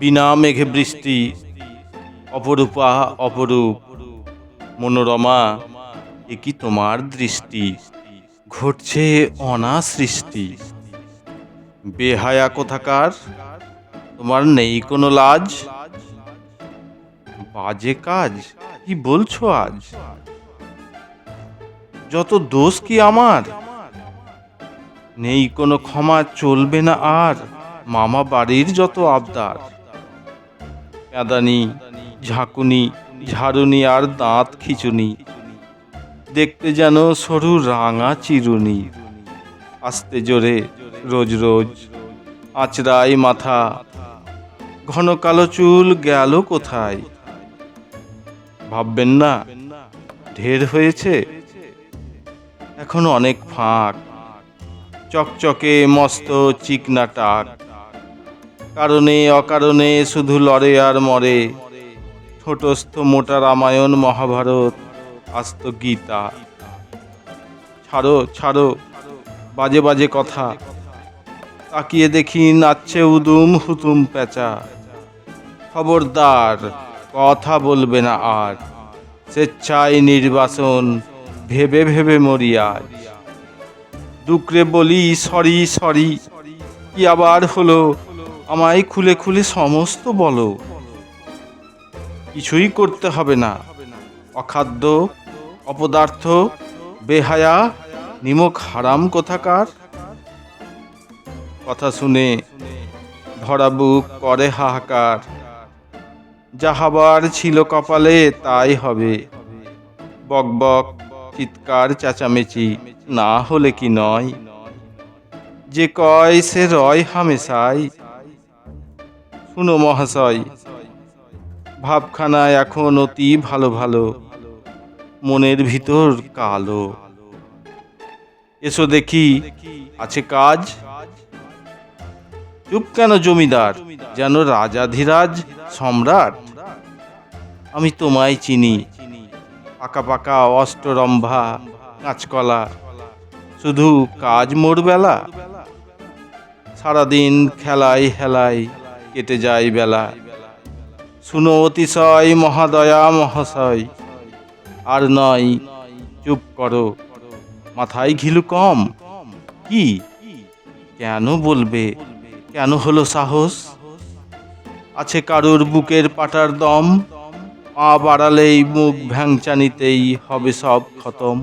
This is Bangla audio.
বিনা মেঘে বৃষ্টি, অপরূপা, অপরূপ মনোরমা এ কি তোমার দৃষ্টি। ঘটছে অনাসৃষ্টি। বেহায়া কোথাকার? তোমার নেই কোনো লাজ? বাজে কাজ, কি বলছো আজ? যত দোষ কি আমার? নেই কোনো ক্ষমা চলবে না আর। মামা বাড়ির যত আবদার। কাঁদানি ঝাঁকুনি, ঝাড়ুনি আর দাঁত খিচুনি। দেখতে যেন সরু রাঙা চিরুনি। আস্তে জোরে, রোজ রোজ, আঁচড়াই মাথা। ঘন কালো চুল গেল কোথায়? ভাববেন না, ঢের হয়েছে? এখন অনেক ফাঁক। চকচকে, মস্ত, চিকনা টাক। কারণে, অকারণে শুধু লড়ে আর মরে। ছোটস্থ মোটা রামায়ণ মহাভারত, আস্ত গীতা। ছাড়ো ছাড়ো, বাজে বাজে কথা। তাকিয়ে দেখি নাচছে উদুম হুতুম পেঁচা খবরদার, কথা বলবে না আর। স্বেচ্ছায় নির্বাসন, ভেবে ভেবে মরি আজ। বলি, সরি সরি, কি আবার হলো? আমায় খুলে খুলে সমস্ত বলো। কিছুই করতে হবে না। অখাদ্য, অপদার্থ, বেহায়া, নিমক হারাম কোথাকার? কথা শুনে ধরা বুক করে হাহাকার। যাহাবার ছিল কপালে তাই হবে। বক বক, চিৎকার, চেঁচামেচি না হলে কি নয়? যে কয় সে রয় হামেশাই। শুনো মহাশয়। ভাবখানা এখন অতি ভালো ভালো, মনের ভিতর কালো। এসো দেখি, আছে কাজ? চুপ কেন জমিদার? যেন রাজাধিরাজ সম্রাট? আমি তোমায় চিনি, পাকা পাকা অষ্টরম্ভা কাঁচকলা। শুধু কাজ মোর বেলা সারাদিন খেলাই হেলাই কেটে যায় বেলা। শুনো অতিশয় মহাদয়া মহাশয়, আর নয়, চুপ করো। মাথায় ঘিলু কম। কি? কেন বলবে? কেন হলো সাহস? আছে কারুর বুকের পাটার দম। পা বাড়ালেই মুখ ভ্যাংচানিতেই হবে সব খতম।